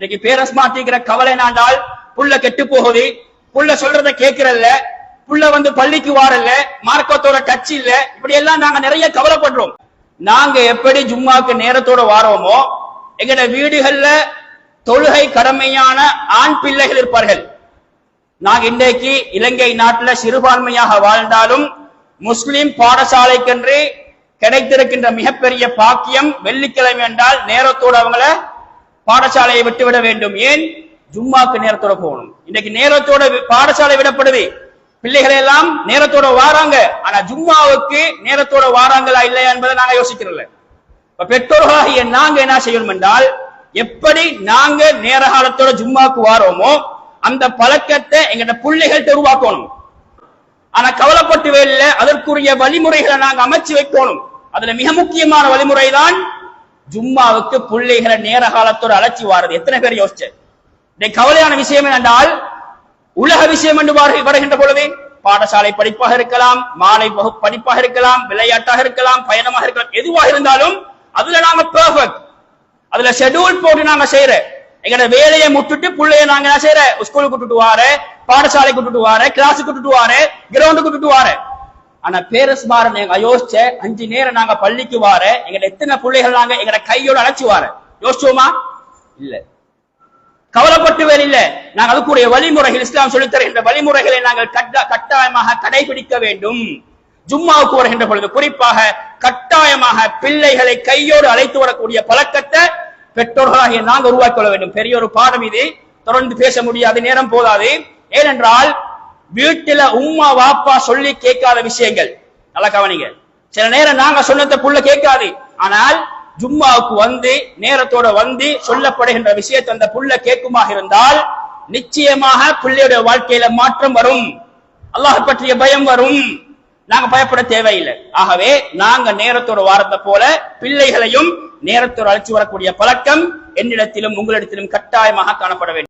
இன்னைக்கு பேரஸ்மாத்திக்கிற கவலை நாண்டால் புள்ள கெட்டு போகுது புள்ள சொல்றத கேட்கறல்ல. புள்ள வந்து பள்ளிக்கு வாரல்ல. மார்க்கத்தோட டச் இல்ல. இப்படி எல்லாம் நாங்க நிறைய கவலைப்படுறோம். நாங்க எப்படி ஜும்மாக்கு நேரத்தோட வாரோமோ எங்கட வீடுகள்ல தொழுகை கடமையான ஆண் பிள்ளைகள் இருப்பார்கள். நாங்க இன்றைக்கு இலங்கை நாட்டுல சிறுபான்மையாக வாழ்ந்தாலும் முஸ்லிம் பாடசாலைக்கென்று கிடைத்திருக்கின்ற மிகப்பெரிய பாக்கியம் வெள்ளிக்கிழமை என்றால் நேரத்தோடு அவங்கள பாடசாலையை விட்டுவிட வேண்டும். ஏன்? ஜும்மாக்கு நேரத்தோட போகணும். இன்னைக்கு நேரத்தோட பாடசாலை விடப்படுது. பிள்ளைகளை எல்லாம் நேரத்தோட வாராங்க. ஆனா ஜும்மாவுக்கு நேரத்தோட வாராங்களா இல்லையா என்பதை நாங்க யோசிக்கிறோம்ல இப்ப பெற்றோர்களாகிய நாங்க என்ன செய்யணும் என்றால் எப்படி நாங்க நேர காலத்தோட ஜும்மாக்கு வாரோமோ அந்த பழக்கத்தை எங்கட பிள்ளைகள்கிட்ட உருவாக்கணும். ஆனா கவலைப்பட்டு வேலையில அதற்குரிய வழிமுறைகளை நாங்க அமைச்சு வைக்கணும். அதுல மிக முக்கியமான வழிமுறை தான் ஜும்மாவுக்கு பிள்ளைகளை நேர காலத்தோட அழைச்சி வாரது. எத்தனை பேர் யோசிச்சு? கவலையான விஷயம் என்னென்றால் உலக விஷயம் என்று வருகின்ற பொழுது பாடசாலை படிப்பாக இருக்கலாம் மாலை படிப்பாக இருக்கலாம் விளையாட்டாக இருக்கலாம் பயணமாக இருக்கலாம் எதுவாக இருந்தாலும் அதுல நாம பெர்ஃபெக்ட் அதுல ஷெட்யூல் போட்டு நாங்க செய்யற. எங்கட வேலையை முட்டுட்டு புள்ளைய நாங்க என்ன செய்யற? ஸ்கூலுக்கு விட்டுட்டு வார பாடசாலை கூட்டுட்டு வார கிளாஸுக்கு கூட்டுட்டு வார கிரவுண்டு கூட்டிட்டு வார. ஆனா பேரஸ் எங்க யோசிச்ச அஞ்சு நேரம் நாங்க பள்ளிக்கு வார எங்க எத்தனை பிள்ளைகள் நாங்க எங்க கையோட அழைச்சு வார. யோசிச்சோமா? இல்ல. கவலைப்பட்டு வேறு இல்ல. நாங்கள் அதுக்குரிய வழிமுறைகள் இஸ்லாம் சொல்லித் தருகின்ற வழிமுறைகளை நாங்கள் கட்ட- கட்டாயமாக கடைபிடிக்க வேண்டும். ஜும்மாவுக்கு வருகின்ற பொழுது குறிப்பாக கட்டாயமாக பிள்ளைகளை கையோடு அழைத்து வரக்கூடிய பழக்கத்தை பெற்றோர்களாகிய நாங்கள் உருவாக்கி கொள்ள வேண்டும். பெரிய ஒரு பாடம் இது. தொடர்ந்து பேச முடியாது நேரம் போதாது. ஏனென்றால் வீட்டுல உம்மா வாப்பா சொல்லி கேட்காத விஷயங்கள். நல்லா கவனிங்க. சில நேரம் நாங்க சொன்னதை கேட்காது. ஆனால் ஜும்மாவுக்கு வந்து நேரத்தோட வந்து சொல்லப்படுகின்ற விஷயத்தை அந்த புள்ள கேட்குமாக இருந்தால் நிச்சயமாக பிள்ளையுடைய வாழ்க்கையில மாற்றம் வரும். அல்லாஹ் பற்றிய பயம் வரும். நாங்க பயப்பட தேவையில்லை. ஆகவே நாங்க நேரத்தோட வாரத்தை போல பிள்ளைகளையும் நேரத்தோடு அழைச்சு வரக்கூடிய பழக்கம் என்னிடத்திலும் உங்களிடத்திலும் கட்டாயமாக காணப்பட வேண்டும்.